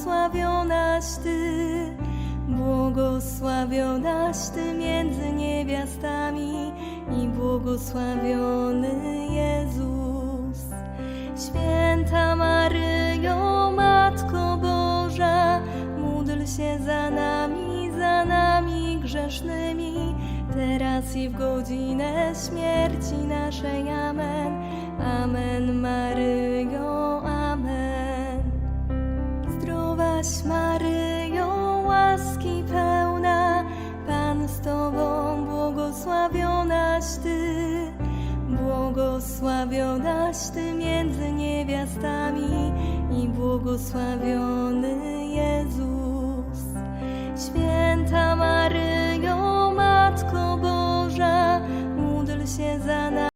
błogosławionaś Ty, błogosławionaś Ty między niewiastami i błogosławiony Jezus. Święta Maryjo, Matko Boża, módl się za nami, za nami grzesznymi, teraz i w godzinę śmierci naszej. Amen. Amen, Maryjo. Zdrowaś Maryjo, łaski pełna, Pan z Tobą, błogosławionaś Ty, błogosławionaś Ty między niewiastami i błogosławiony Jezus.